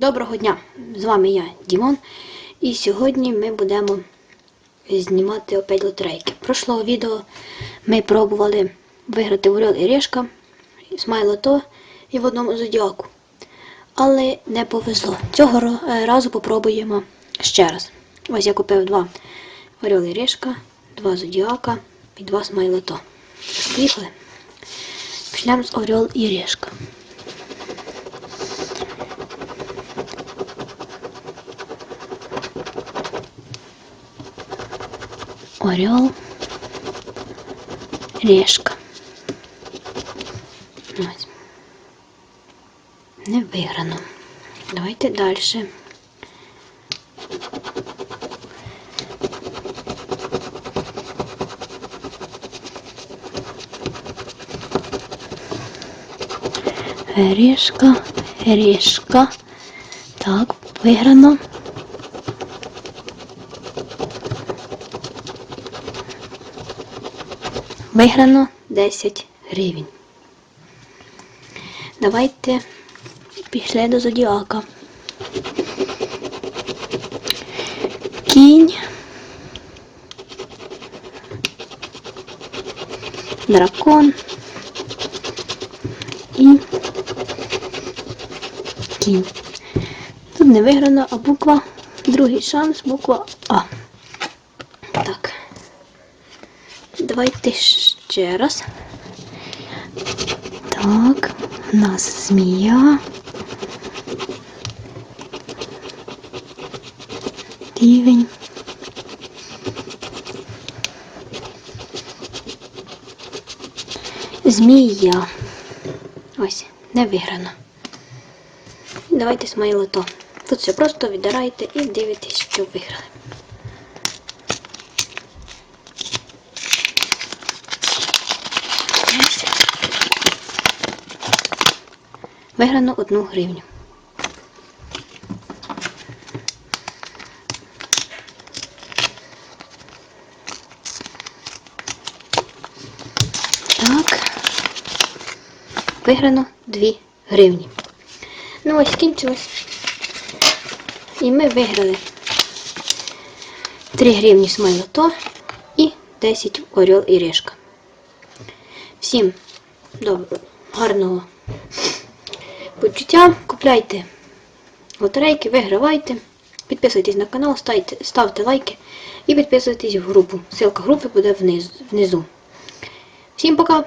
Доброго дня! З вами я, Дімон. І сьогодні ми будемо знімати опять лотерейки. Прошлого відео ми пробували виграти Орел і Решка, Смай Лото і в одному зодіаку. Але не повезло. Цього е, разу попробуємо ще раз. Ось я купив два Орел і Решка, два зодіака і два Смай Лото. Поїхали. Почнемо з Орел і Решка. Орел, решка. Не виграно. Давайте далі. Решка, решка. Так, виграно. Виграно 10 гривень. Давайте пішли до зодіака. Кінь. Дракон. І кінь. Тут не виграно, а буква. Другий шанс, буква А. Так. Давайте ще раз. Так, у нас змія. Рівень. Змія. Ось, не виграно. Давайте смайлото. Тут все просто віддираєте і дивитесь, що виграли. Виграно одну гривню. Так. Виграно 2 гривні. Ну ось кінчилось. І ми виграли 3 гривні смайлото і 10 орел і решка. Всім доброго, гарного почуття. Купляйте лотерейки, вигравайте. Підписуйтесь на канал, ставте, ставте лайки і підписуйтесь в групу. Силка групи буде вниз, внизу. Всім пока!